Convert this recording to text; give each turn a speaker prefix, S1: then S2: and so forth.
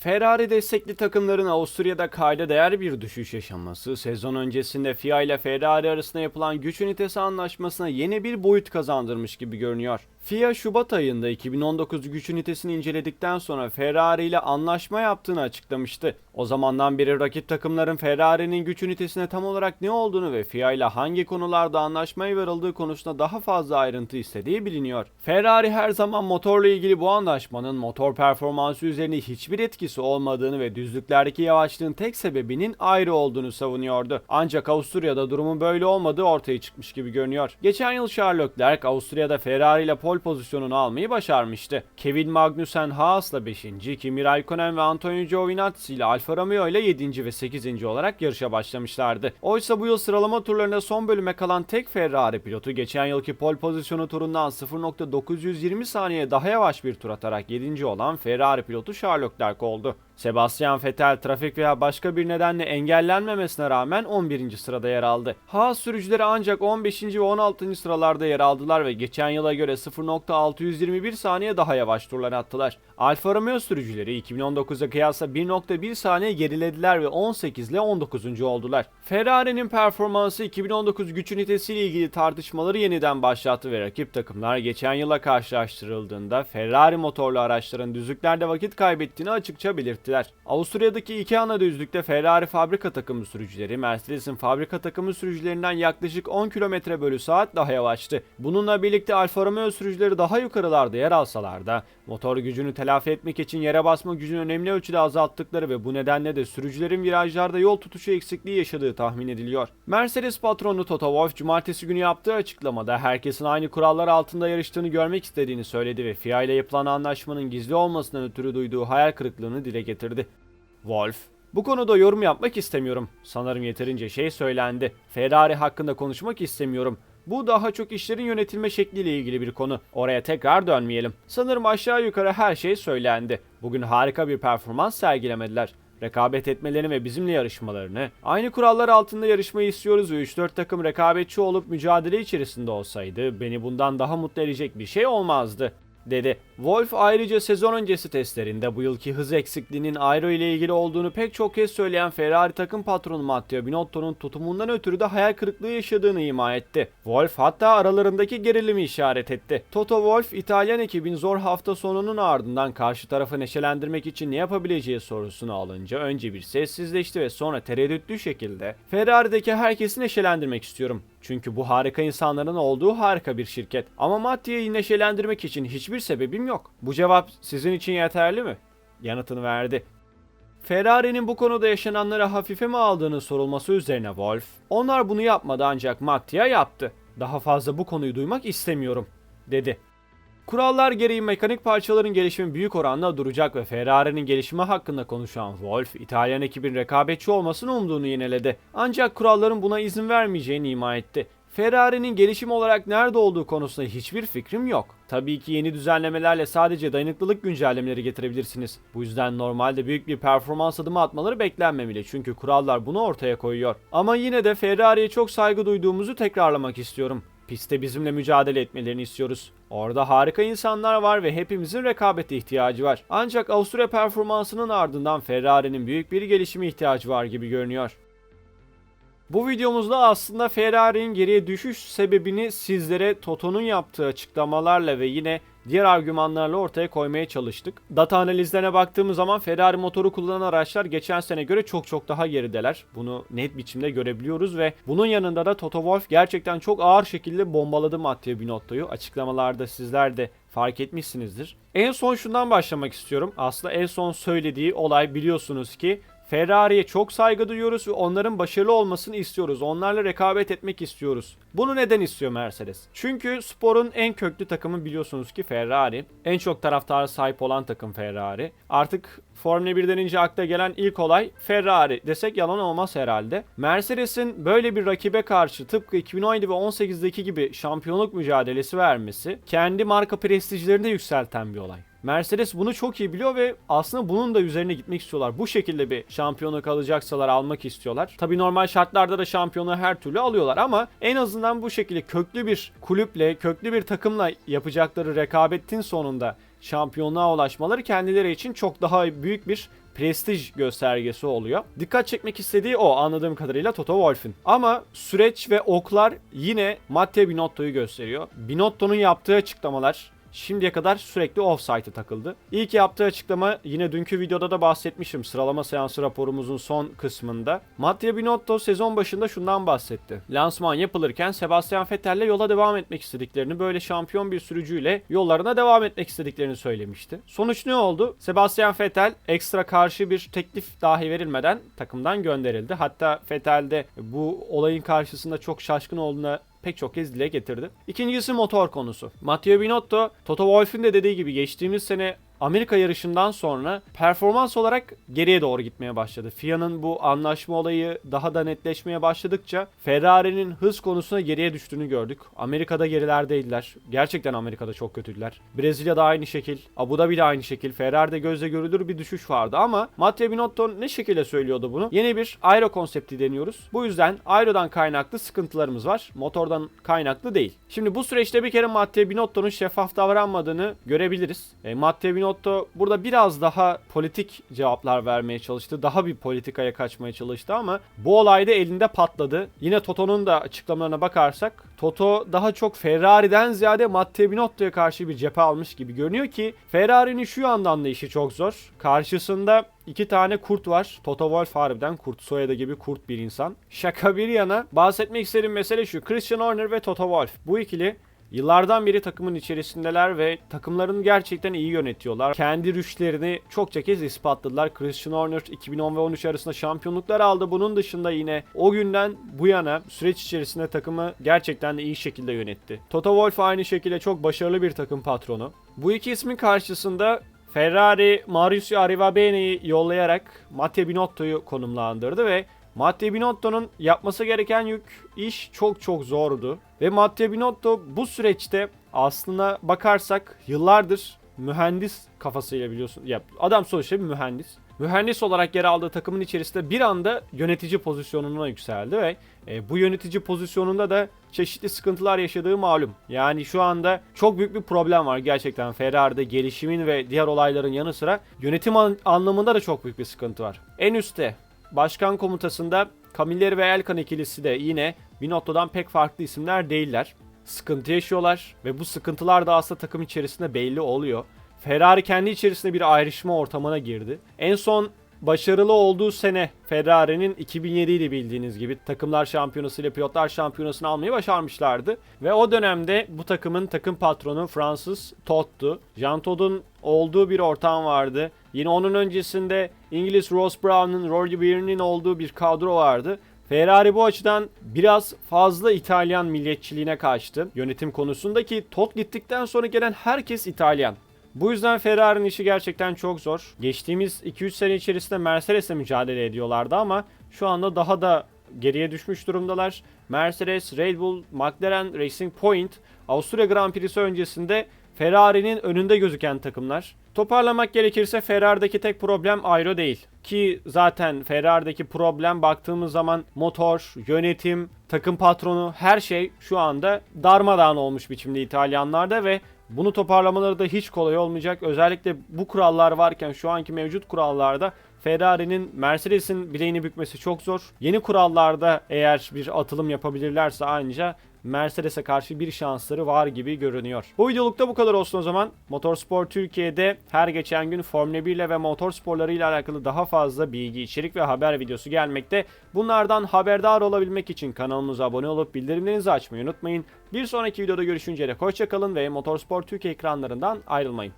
S1: Ferrari destekli takımların Avusturya'da kayda değer bir düşüş yaşaması, sezon öncesinde FIA ile Ferrari arasında yapılan güç ünitesi anlaşmasına yeni bir boyut kazandırmış gibi görünüyor. FIA Şubat ayında 2019 güç ünitesini inceledikten sonra Ferrari ile anlaşma yaptığını açıklamıştı. O zamandan beri rakip takımların Ferrari'nin güç ünitesine tam olarak ne olduğunu ve FIA ile hangi konularda anlaşmaya varıldığı konusunda daha fazla ayrıntı istediği biliniyor. Ferrari her zaman motorla ilgili bu anlaşmanın motor performansı üzerine hiçbir etkisi olmadığını ve düzlüklerdeki yavaşlığın tek sebebinin ayrı olduğunu savunuyordu. Ancak Avusturya'da durumun böyle olmadığı ortaya çıkmış gibi görünüyor. Geçen yıl Charles Leclerc Avusturya'da Ferrari ile pole pozisyonunu almayı başarmıştı. Kevin Magnussen Haas'la 5. Kimi Raikkonen ve Antonio Giovinazzi ile Alfa Romeo ile 7. ve 8. olarak yarışa başlamışlardı. Oysa bu yıl sıralama turlarında son bölüme kalan tek Ferrari pilotu geçen yılki pole pozisyonu turundan 0.920 saniye daha yavaş bir tur atarak 7. olan Ferrari pilotu Charles Leclerc oldu. Sebastian Vettel trafik veya başka bir nedenle engellenmemesine rağmen 11. sırada yer aldı. Haas sürücüleri ancak 15. ve 16. sıralarda yer aldılar ve geçen yıla göre 0.621 saniye daha yavaş turlar attılar. Alfa Romeo sürücüleri 2019'a kıyasla 1.1 saniye gerilediler ve 18 ile 19. oldular. Ferrari'nin performansı 2019 güç ünitesiyle ilgili tartışmaları yeniden başlattı ve rakip takımlar geçen yıla karşılaştırıldığında Ferrari motorlu araçların düzlüklerde vakit kaybettiğini açıkça belirttiler. Avusturya'daki iki ana düzlükte Ferrari fabrika takımı sürücüleri Mercedes'in fabrika takımı sürücülerinden yaklaşık 10 km bölü saat daha yavaştı. Bununla birlikte Alfa Romeo sürücüleri daha yukarılarda yer alsalar da motor gücünü telafi etmek için yere basma gücünü önemli ölçüde azalttıkları ve bu nedenle de sürücülerin virajlarda yol tutuşu eksikliği yaşadığı tahmin ediliyor. Mercedes patronu Toto Wolff cumartesi günü yaptığı açıklamada herkesin aynı kurallar altında yarıştığını görmek istediğini söyledi ve FIA ile yapılan anlaşmanın gizli olmasından ötürü duyduğu hayal kırıklığını dile getirdi. Wolff, bu konuda yorum yapmak istemiyorum. Sanırım yeterince şey söylendi. Ferrari hakkında konuşmak istemiyorum. Bu daha çok işlerin yönetilme şekliyle ilgili bir konu. Oraya tekrar dönmeyelim. Sanırım aşağı yukarı her şey söylendi. Bugün harika bir performans sergilemediler. Rekabet etmelerini ve bizimle yarışmalarını, aynı kurallar altında yarışmayı istiyoruz ve 3-4 takım rekabetçi olup mücadele içerisinde olsaydı beni bundan daha mutlu edecek bir şey olmazdı dedi. Wolf ayrıca sezon öncesi testlerinde bu yılki hız eksikliğinin aero ile ilgili olduğunu pek çok kez söyleyen Ferrari takım patronu Matteo Binotto'nun tutumundan ötürü de hayal kırıklığı yaşadığını ima etti. Wolf hatta aralarındaki gerilimi işaret etti. Toto Wolff İtalyan ekibin zor hafta sonunun ardından karşı tarafı neşelendirmek için ne yapabileceği sorusunu alınca önce bir sessizleşti ve sonra tereddütlü şekilde Ferrari'deki herkesi neşelendirmek istiyorum. Çünkü bu harika insanların olduğu harika bir şirket. Ama Mattia'yı neşelendirmek için hiçbir sebebim yok. Bu cevap sizin için yeterli mi? Yanıtını verdi. Ferrari'nin bu konuda yaşananları hafife mi aldığını sorulması üzerine Wolf, onlar bunu yapmadı ancak Mattia yaptı. Daha fazla bu konuyu duymak istemiyorum, dedi. Kurallar gereği mekanik parçaların gelişimi büyük oranda duracak ve Ferrari'nin gelişimi hakkında konuşan Wolf, İtalyan ekibin rekabetçi olmasını umduğunu yineledi. Ancak kuralların buna izin vermeyeceğini ima etti. Ferrari'nin gelişim olarak nerede olduğu konusunda hiçbir fikrim yok. Tabii ki yeni düzenlemelerle sadece dayanıklılık güncellemeleri getirebilirsiniz. Bu yüzden normalde büyük bir performans adımı atmaları beklenmemeli çünkü kurallar bunu ortaya koyuyor. Ama yine de Ferrari'ye çok saygı duyduğumuzu tekrarlamak istiyorum. Pistte bizimle mücadele etmelerini istiyoruz. Orada harika insanlar var ve hepimizin rekabete ihtiyacı var. Ancak Avusturya performansının ardından Ferrari'nin büyük bir gelişime ihtiyacı var gibi görünüyor. Bu videomuzda aslında Ferrari'nin geriye düşüş sebebini sizlere Toto'nun yaptığı açıklamalarla ve yine diğer argümanlarla ortaya koymaya çalıştık. Data analizlerine baktığımız zaman Ferrari motoru kullanan araçlar geçen sene göre çok çok daha gerideler. Bunu net biçimde görebiliyoruz ve bunun yanında da Toto Wolff gerçekten çok ağır şekilde bombaladı Matteo Binotto'yu. Açıklamalarda sizler de fark etmişsinizdir. En son şundan başlamak istiyorum. Aslında en son söylediği olay biliyorsunuz ki Ferrari'ye çok saygı duyuyoruz ve onların başarılı olmasını istiyoruz. Onlarla rekabet etmek istiyoruz. Bunu neden istiyor Mercedes? Çünkü sporun en köklü takımı biliyorsunuz ki Ferrari. En çok taraftara sahip olan takım Ferrari. Artık Formula 1 denince akla gelen ilk olay Ferrari desek yalan olmaz herhalde. Mercedes'in böyle bir rakibe karşı tıpkı 2017 ve 18'deki gibi şampiyonluk mücadelesi vermesi kendi marka prestijlerini de yükselten bir olay. Mercedes bunu çok iyi biliyor ve aslında bunun da üzerine gitmek istiyorlar. Bu şekilde bir şampiyonluk alacaksalar almak istiyorlar. Tabi normal şartlarda da şampiyonluğu her türlü alıyorlar ama en azından bu şekilde köklü bir kulüple, köklü bir takımla yapacakları rekabetin sonunda şampiyonluğa ulaşmaları kendileri için çok daha büyük bir prestij göstergesi oluyor. Dikkat çekmek istediği o anladığım kadarıyla Toto Wolff'ün. Ama süreç ve oklar yine Matteo Binotto'yu gösteriyor. Binotto'nun yaptığı açıklamalar şimdiye kadar sürekli offside'e takıldı. İlk yaptığı açıklama yine dünkü videoda da bahsetmişim sıralama seansı raporumuzun son kısmında. Matteo Binotto sezon başında şundan bahsetti. Lansman yapılırken Sebastian Vettel'le yola devam etmek istediklerini, böyle şampiyon bir sürücüyle yollarına devam etmek istediklerini söylemişti. Sonuç ne oldu? Sebastian Vettel ekstra karşı bir teklif dahi verilmeden takımdan gönderildi. Hatta Vettel de bu olayın karşısında çok şaşkın olduğuna pek çok kez dile getirdi. İkincisi motor konusu. Matteo Binotto, Toto Wolff'ün de dediği gibi geçtiğimiz sene Amerika yarışından sonra performans olarak geriye doğru gitmeye başladı. FIA'nın bu anlaşma olayı daha da netleşmeye başladıkça Ferrari'nin hız konusunda geriye düştüğünü gördük. Amerika'da gerilerdeydiler. Gerçekten Amerika'da çok kötüydüler. Brezilya'da aynı şekil, Abu Dhabi'de aynı şekil. Ferrari'de gözle görülür bir düşüş vardı ama Matteo Binotto ne şekilde söylüyordu bunu? Yeni bir aero konsepti deniyoruz. Bu yüzden aerodan kaynaklı sıkıntılarımız var. Motordan kaynaklı değil. Şimdi bu süreçte bir kere Matteo Binotto'nun şeffaf davranmadığını görebiliriz. E, Matteo Binotto burada biraz daha politik cevaplar vermeye çalıştı. Daha bir politikaya kaçmaya çalıştı ama bu olayda elinde patladı. Yine Toto'nun da açıklamalarına bakarsak Toto daha çok Ferrari'den ziyade Matteo Binotto'ya karşı bir cephe almış gibi görünüyor ki Ferrari'nin şu yandan da işi çok zor. Karşısında iki tane kurt var. Toto Wolff harbiden kurt. Soyadı gibi kurt bir insan. Şaka bir yana bahsetmek istediğim mesele şu. Christian Horner ve Toto Wolff. Bu ikili Yıllardan beri takımın içerisindeler ve takımlarını gerçekten iyi yönetiyorlar. Kendi rüşlerini çokça kez ispatladılar. Christian Horner 2010 ve 13 arasında şampiyonluklar aldı. Bunun dışında yine o günden bu yana süreç içerisinde takımı gerçekten de iyi şekilde yönetti. Toto Wolff aynı şekilde çok başarılı bir takım patronu. Bu iki ismin karşısında Ferrari Mauricio Arrivabene'yi yollayarak Matteo Binotto'yu konumlandırdı ve Matteo Binotto'nun yapması gereken yük iş çok çok zordu. Ve Matteo Binotto bu süreçte aslına bakarsak yıllardır mühendis kafasıyla biliyorsun. Ya adam sonuçta bir mühendis. Mühendis olarak yer aldığı takımın içerisinde bir anda yönetici pozisyonuna yükseldi ve e, bu yönetici pozisyonunda da çeşitli sıkıntılar yaşadığı malum. Yani şu anda çok büyük bir problem var gerçekten Ferrari'de gelişimin ve diğer olayların yanı sıra yönetim an- anlamında da çok büyük bir sıkıntı var. En üstte başkan komutasında Camilleri ve Elkan ikilisi de yine Binotto'dan pek farklı isimler değiller. Sıkıntı yaşıyorlar ve bu sıkıntılar da aslında takım içerisinde belli oluyor. Ferrari kendi içerisinde bir ayrışma ortamına girdi. En son başarılı olduğu sene Ferrari'nin 2007 idi bildiğiniz gibi takımlar şampiyonası ile pilotlar şampiyonasını almayı başarmışlardı. Ve o dönemde bu takımın takım patronu Fransız Todd'tu. Jean Todd'un olduğu bir ortam vardı. Yine onun öncesinde İngiliz Ross Brown'un, Rory Byrne'in olduğu bir kadro vardı. Ferrari bu açıdan biraz fazla İtalyan milliyetçiliğine kaçtı. Yönetim konusunda ki Todd gittikten sonra gelen herkes İtalyan. Bu yüzden Ferrari'nin işi gerçekten çok zor. Geçtiğimiz 2-3 sene içerisinde Mercedes'le mücadele ediyorlardı ama şu anda daha da geriye düşmüş durumdalar. Mercedes, Red Bull, McLaren, Racing Point, Avusturya Grand Prix'si öncesinde Ferrari'nin önünde gözüken takımlar. Toparlamak gerekirse Ferrari'deki tek problem aero değil. Ki zaten Ferrari'deki problem baktığımız zaman motor, yönetim, takım patronu her şey şu anda darmadağın olmuş biçimde İtalyanlarda ve bunu toparlamaları da hiç kolay olmayacak. Özellikle bu kurallar varken şu anki mevcut kurallarda Ferrari'nin Mercedes'in bileğini bükmesi çok zor. Yeni kurallarda eğer bir atılım yapabilirlerse anca Mercedes'e karşı bir şansları var gibi görünüyor. Bu videolukta bu kadar olsun o zaman. Motorspor Türkiye'de her geçen gün Formula 1 ile ve motorsporları ile alakalı daha fazla bilgi, içerik ve haber videosu gelmekte. Bunlardan haberdar olabilmek için kanalımıza abone olup bildirimlerinizi açmayı unutmayın. Bir sonraki videoda görüşünceye dek hoşçakalın ve Motorspor Türkiye ekranlarından ayrılmayın.